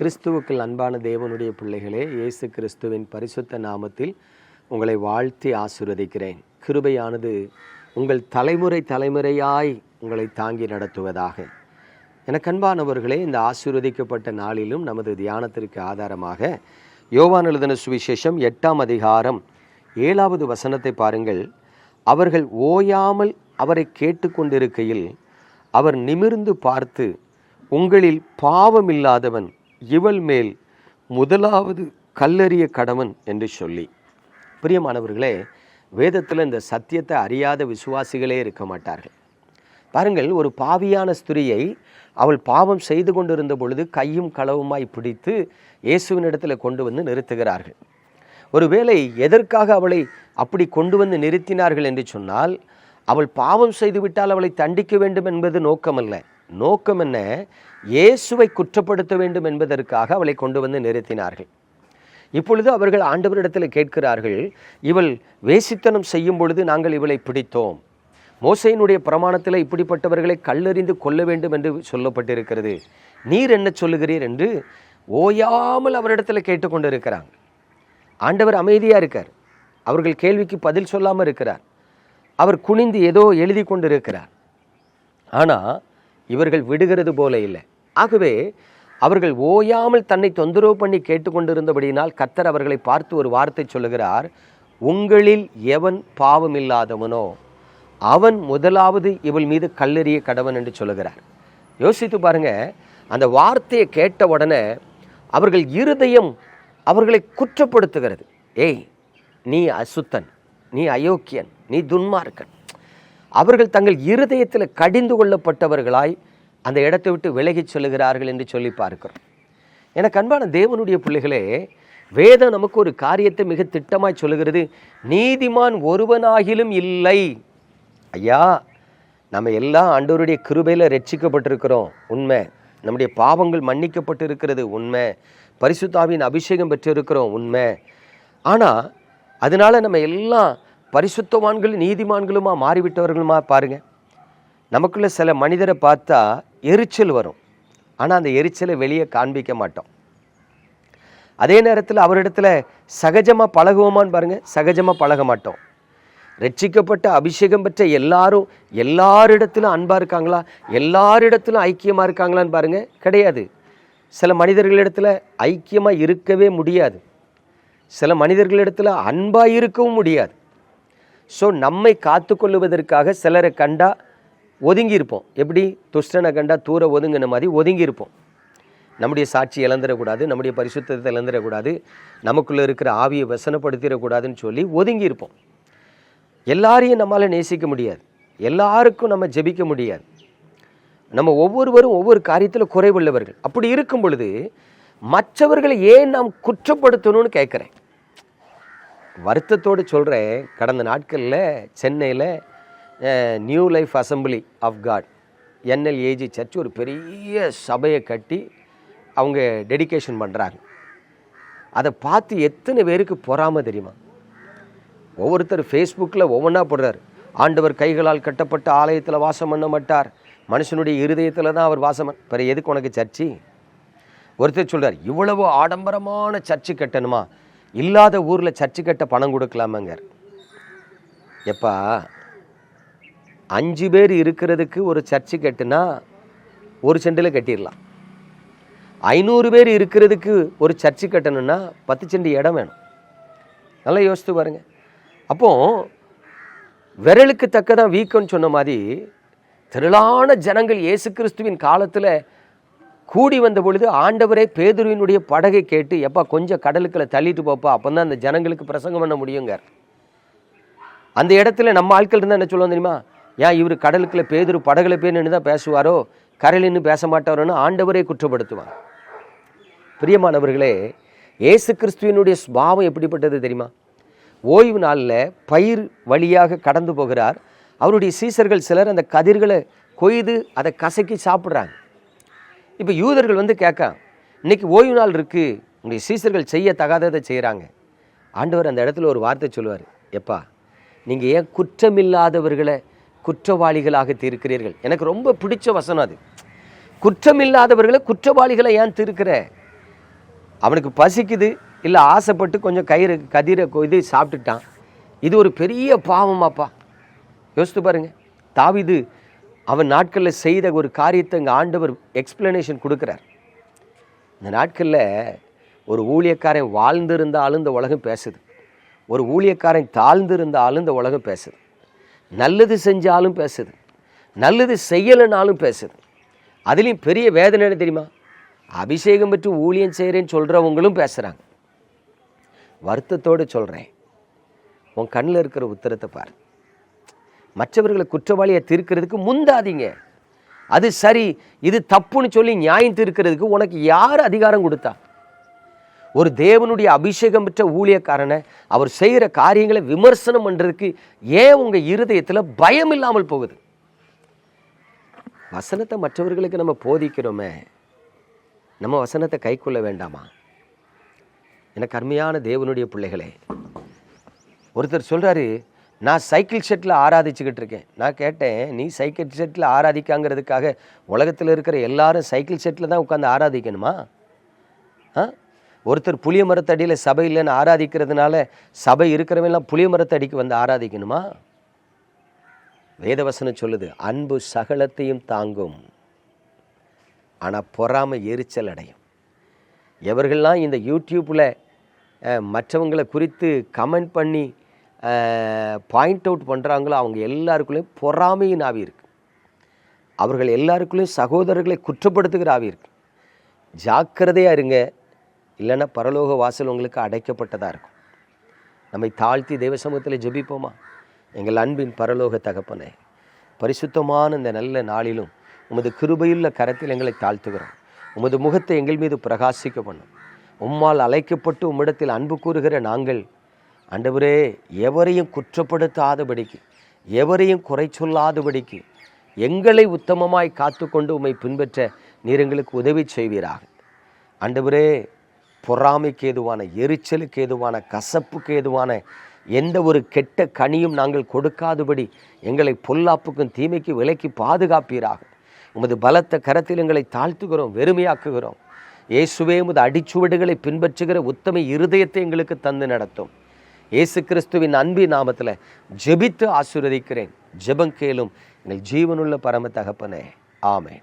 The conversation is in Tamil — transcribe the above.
கிறிஸ்துவுக்குள் அன்பான தேவனுடைய பிள்ளைகளே இயேசு கிறிஸ்துவின் பரிசுத்த நாமத்தில் உங்களை வாழ்த்தி ஆசிர்வதிக்கிறேன். கிருபையானது உங்கள் தலைமுறை தலைமுறையாய் உங்களை தாங்கி நடத்துவதாக. எனக்கு அன்பானவர்களே இந்த ஆசிர்வதிக்கப்பட்ட நாளிலும் நமது தியானத்திற்கு ஆதாரமாக யோவான் எழுதின சுவிசேஷம் எட்டாம் அதிகாரம் ஏழாவது வசனத்தை பாருங்கள். அவர்கள் ஓயாமல் அவரை கேட்டுக்கொண்டிருக்கையில் அவர் நிமிர்ந்து பார்த்து உங்களில் பாவமில்லாதவன் இவள் மேல் முதலாவது கல்லறிய கடவன் என்று சொல்லி. பிரியமானவர்களே வேதத்தில் இந்த சத்தியத்தை அறியாத விசுவாசிகளே இருக்க மாட்டார்கள். பாருங்கள் ஒரு பாவியான ஸ்திரியை அவள் பாவம் செய்து கொண்டிருந்த பொழுது கையும் களவுமாய் பிடித்து இயேசுவினிடத்தில் கொண்டு வந்து நிறுத்துகிறார்கள். ஒருவேளை எதற்காக அவளை அப்படி கொண்டு வந்து நிறுத்தினார்கள் என்று சொன்னால் அவள் பாவம் செய்துவிட்டால் அவளை தண்டிக்க வேண்டும் என்பது நோக்கமல்ல. நோக்கம் என்ன? இயேசுவை குற்றப்படுத்த வேண்டும் என்பதற்காக அவளை கொண்டு வந்து நிறுத்தினார்கள். இப்பொழுது அவர்கள் ஆண்டவரிடத்தில் கேட்கிறார்கள் இவள் வேசித்தனம் செய்யும் பொழுது நாங்கள் இவளை பிடித்தோம். மோசையினுடைய பிரமாணத்தில் இப்படிப்பட்டவர்களை கல்லறிந்து கொள்ள வேண்டும் என்று சொல்லப்பட்டிருக்கிறது. நீர் என்ன சொல்லுகிறீர்? என்று ஓயாமல் அவரிடத்தில் கேட்டுக்கொண்டிருக்கிறாங்க. ஆண்டவர் அமைதியாக இருக்கார். அவர்கள் கேள்விக்கு பதில் சொல்லாமல் இருக்கிறார். அவர் குனிந்து ஏதோ எழுதி கொண்டிருக்கிறார் ஆனால் இவர்கள் விடுகிறது போல இல்லை. ஆகவே அவர்கள் ஓயாமல் தன்னை தொந்தரவு பண்ணி கேட்டுக்கொண்டிருந்தபடியினால் கத்தர் அவர்களை பார்த்து ஒரு வார்த்தை சொல்லுகிறார் உங்களில் எவன் பாவமில்லாதவனோ அவன் முதலாவது இவள் மீது கல்லெறிய கடவன் என்று சொல்லுகிறார். யோசித்து பாருங்க அந்த வார்த்தையை கேட்ட உடனே அவர்கள் இருதயம் அவர்களை குற்றப்படுத்துகிறது. ஏய் நீ அசுத்தன் நீ அயோக்கியன் நீ துன்மார்க்கன் அவர்கள் தங்கள் இருதயத்தில் கடிந்து கொள்ளப்பட்டவர்களாய் அந்த இடத்தை விட்டு விலகிச் சொல்லுகிறார்கள் என்று சொல்லி பார்க்கிறோம். எனக்கு அன்பான தேவனுடைய பிள்ளைகளே வேதம் நமக்கு ஒரு காரியத்தை மிக திட்டமாய் சொல்லுகிறது. நீதிமான் ஒருவனாகிலும் இல்லை. ஐயா நம்ம எல்லாம் ஆண்டவருடைய கிருபையில் ரட்சிக்கப்பட்டிருக்கிறோம். உண்மை. நம்முடைய பாவங்கள் மன்னிக்கப்பட்டு இருக்கிறது உண்மை. பரிசுத்தாவின் அபிஷேகம் பெற்றிருக்கிறோம். உண்மை. ஆனால் அதனால் நம்ம எல்லாம் பரிசுத்தவான்கள் நீதிமான்களுமா மாறிவிட்டவர்களுமா பாருங்கள் நமக்குள்ளே சில மனிதரை பார்த்தா எரிச்சல் வரும். ஆனால் அந்த எரிச்சலை வெளியே காண்பிக்க மாட்டோம். அதே நேரத்தில் அவரிடத்துல சகஜமாக பழகுவோமான்னு பாருங்கள் சகஜமாக பழக மாட்டோம். ரட்சிக்கப்பட்ட அபிஷேகம் பெற்ற எல்லாரும் எல்லாரிடத்திலும் அன்பாக இருக்காங்களா? எல்லாரிடத்திலும் ஐக்கியமாக இருக்காங்களான்னு பாருங்கள் கிடையாது. சில மனிதர்களிடத்தில் ஐக்கியமாக இருக்கவே முடியாது. சில மனிதர்களிடத்தில் அன்பாக இருக்கவும் முடியாது. ஸோ நம்மை காத்துக்கொள்ளுவதற்காக சிலரை கண்டா ஒதுங்கியிருப்போம். எப்படி? துஷ்டனை கண்டா தூர ஒதுங்கின மாதிரி ஒதுங்கியிருப்போம். நம்முடைய சாட்சி இழந்துடக்கூடாது நம்முடைய பரிசுத்தத்தை இழந்துடக்கூடாது நமக்குள்ளே இருக்கிற ஆவியை வசனப்படுத்திடக்கூடாதுன்னு சொல்லி ஒதுங்கியிருப்போம். எல்லாரையும் நம்மளால் நேசிக்க முடியாது. எல்லாருக்கும் நம்ம ஜெபிக்க முடியாது. நம்ம ஒவ்வொருவரும் ஒவ்வொரு காரியத்தில் குறைவுள்ளவர்கள். அப்படி இருக்கும் பொழுது மற்றவர்களை ஏன் நாம் குற்றப்படுத்தணும்னு கேட்குறேன். வருத்தத்தோடு சொல்கிறேன் கடந்த நாட்களில் சென்னையில் New Life Assembly of God NLAG church ஒரு பெரிய சபையை கட்டி அவங்க டெடிகேஷன் பண்ணுறாங்க அதை பார்த்து எத்தனை பேருக்கு பொறாமல் தெரியுமா? ஒவ்வொருத்தர் ஃபேஸ்புக்கில் ஒவ்வொன்றா போடுறார். ஆண்டவர் கைகளால் கட்டப்பட்ட ஆலயத்தில் வாசம் பண்ண மாட்டார். மனுஷனுடைய இருதயத்தில் தான் அவர் வாசம் பிற எதுக்கு உனக்கு சர்ச்சி? ஒருத்தர் சொல்கிறார் இவ்வளவு ஆடம்பரமான சர்ச்சு கட்டணுமா? இல்லாத ஊரில் சர்ச்சு கட்ட பணம் கொடுக்கலாமாங்க எப்பா அஞ்சு பேர் இருக்கிறதுக்கு ஒரு சர்ச்சு கட்டுனா ஒரு செண்டில் கட்டிடலாம். ஐநூறு பேர் இருக்கிறதுக்கு ஒரு சர்ச்சு கட்டணும்னா பத்து செண்டு இடம் வேணும். நல்லா யோசித்து பாருங்க. அப்போ விரலுக்கு தக்கதான் வீக்கம்னு சொன்ன மாதிரி திரளான ஜனங்கள் இயேசு கிறிஸ்துவின் காலத்தில் கூடி வந்த பொழுது ஆண்டவரே பேதுருவினுடைய படகை கேட்டு எப்பா கொஞ்சம் கடலுக்குள்ள தள்ளிட்டு போப்பா அப்போ தான் அந்த ஜனங்களுக்கு பிரசங்கம் பண்ண முடியுங்க அந்த இடத்துல நம்ம ஆட்கள் இருந்தால் என்ன சொல்லுவோம் தெரியுமா? ஏன் இவர் கடலுக்குள்ள பேதுரு படகுல போய் நின்று தான் பேசுவாரோ? கரையில் நின்று பேச மாட்டாரோன்னு ஆண்டவரே குற்றப்படுத்துவாங்க பிரியமானவர்களே இயேசு கிறிஸ்துவினுடைய சுபாவம் எப்படிப்பட்டது தெரியுமா? ஓய்வு நாளில் பயிர் வழியாக கடந்து போகிறார். அவருடைய சீசர்கள் சிலர் அந்த கதிர்களை கொய்து அதை கசக்கி சாப்பிட்றாங்க. இப்போ யூதர்கள் வந்து கேட்க இன்னைக்கு ஓய்வு நாள் இருக்குது உங்களுடைய சீசர்கள் செய்ய தகாததை செய்கிறாங்க ஆண்டவர் அந்த இடத்துல ஒரு வார்த்தை சொல்லுவார். எப்பா நீங்கள் ஏன் குற்றமில்லாதவர்களை குற்றவாளிகளாக தீர்க்கிறீர்கள்? எனக்கு ரொம்ப பிடிச்ச வசனம் அது. குற்றமில்லாதவர்களை குற்றவாளிகளை ஏன் தீர்க்கிற? அவனுக்கு பசிக்குது இல்லை ஆசைப்பட்டு கொஞ்சம் கயிறு கதிரை இது சாப்பிட்டுட்டான். இது ஒரு பெரிய பாவமாப்பா. யோசித்து பாருங்க. தாவிது அவன் நாட்களில் செய்த ஒரு காரியத்தை இங்கே ஆண்டவர் எக்ஸ்பிளனேஷன் கொடுக்குறார். இந்த நாட்களில் ஒரு ஊழியக்காரன் வாழ்ந்திருந்தாலும் இந்த உலகம் பேசுது. ஒரு ஊழியக்காரன் தாழ்ந்திருந்தாலும் இந்த உலகம் பேசுது. நல்லது செஞ்சாலும் பேசுது. நல்லது செய்யலைனாலும் பேசுது. அதுலேயும் பெரிய வேதனை என்ன தெரியுமா? அபிஷேகம் பெற்று ஊழியம் செய்கிறேன்னு சொல்கிறவங்களும் பேசுகிறாங்க வருத்தத்தோடு சொல்கிறேன் உன் கண்ணில் இருக்கிற உத்தரத்தை பாரு. மற்றவர்களை குற்றவாளியை தீர்க்கிறதுக்கு முந்தாதீங்க. அது சரி இது தப்புன்னு சொல்லி நியாயம் தீர்க்கிறதுக்கு உனக்கு யார் அதிகாரம் கொடுத்தா? ஒரு தேவனுடைய அபிஷேகம் பெற்ற ஊழியக்காரனை அவர் செய்கிற காரியங்களை விமர்சனம் பண்ணுறதுக்கு ஏன் உங்கள் இருதயத்தில் பயம் இல்லாமல் போகுது? வசனத்தை மற்றவர்களுக்கு நம்ம போதிக்கிறோமே. நம்ம வசனத்தை கைக்கொள்ள வேண்டாமா? எனக்கு அருமையான தேவனுடைய பிள்ளைகளே ஒருத்தர் சொல்கிறாரு நான் சைக்கிள் ஷெட்டில் ஆராதிச்சுக்கிட்டு இருக்கேன். நான் கேட்டேன் நீ சைக்கிள் ஷெட்டில் ஆராதிக்காங்கிறதுக்காக உலகத்தில் இருக்கிற எல்லாரும் சைக்கிள் ஷெட்டில் தான் உட்காந்து ஆராதிக்கணுமா? ஆ? ஒருத்தர் புளிய மரத்தடியில் சபை இல்லைன்னு ஆராதிக்கிறதுனால சபை இருக்கிறவங்களாம் புளிய மரத்தடிக்கு வந்து ஆராதிக்கணுமா? வேதவசனம் சொல்லுது அன்பு சகலத்தையும் தாங்கும் ஆனால் பொறாமை எரிச்சல் அடையும். எவர்கள்லாம் இந்த யூடியூப்பில் மற்றவங்களை குறித்து கமெண்ட் பண்ணி பாயிண்ட் அவுட் பண்ணுறாங்களோ அவங்க எல்லாருக்குள்ளேயும் பொறாமையின் ஆவி இருக்குது அவர்கள் எல்லாருக்குள்ளேயும் சகோதரர்களை குற்றப்படுத்துகிற ஆவி இருக்கு. ஜாக்கிரதையாக இருங்க. இல்லைன்னா பரலோக வாசல் உங்களுக்கு அடைக்கப்பட்டதாக இருக்கும். நம்மை தாழ்த்தி தெய்வ சமூகத்தில் ஜெபிப்போமா? எங்கள் அன்பின் பரலோக தகப்பனே பரிசுத்தமான இந்த நல்ல நாளிலும் உமது கிருபையுள்ள கரத்தில் எங்களை தாழ்த்துகிறோம். உமது முகத்தை எங்கள் மீது பிரகாசிக்க பண்ணும். உம்மால் அழைக்கப்பட்டு உம்மிடத்தில் அன்பு கூறுகிற நாங்கள் அண்டவரே எவரையும் குற்றப்படுத்தாதபடிக்கு எவரையும் குறை சொல்லாதபடிக்கு எங்களை உத்தமமாய் காத்துக்கொண்டு உம்மை பின்பற்ற நீர் எங்களுக்கு உதவி செய்வீராக. அண்டவரே பொறாமைக்கு ஏதுவான எரிச்சலுக்கு ஏதுவான கசப்புக்கு ஏதுவான எந்த ஒரு கெட்ட கனியும் நாங்கள் கொடுக்காதபடி எங்களை பொல்லாப்புக்கும் தீமைக்கு விலைக்கு பாதுகாப்பீராக. உமது பலத்த கரத்தில் எங்களை தாழ்த்துகிறோம் வெறுமையாக்குகிறோம். இயேசுவே உமது அடிச்சுவடுகளை பின்பற்றுகிற உத்தம இருதயத்தை எங்களுக்கு தந்து நடத்தும். இயேசு கிறிஸ்துவின் அன்பின் நாமத்தில் ஜெபித்து ஆசீர்வதிக்கிறேன். ஜெபம் கேளும் எங்கள் ஜீவனுள்ள பரம தகப்பனே. ஆமேன்.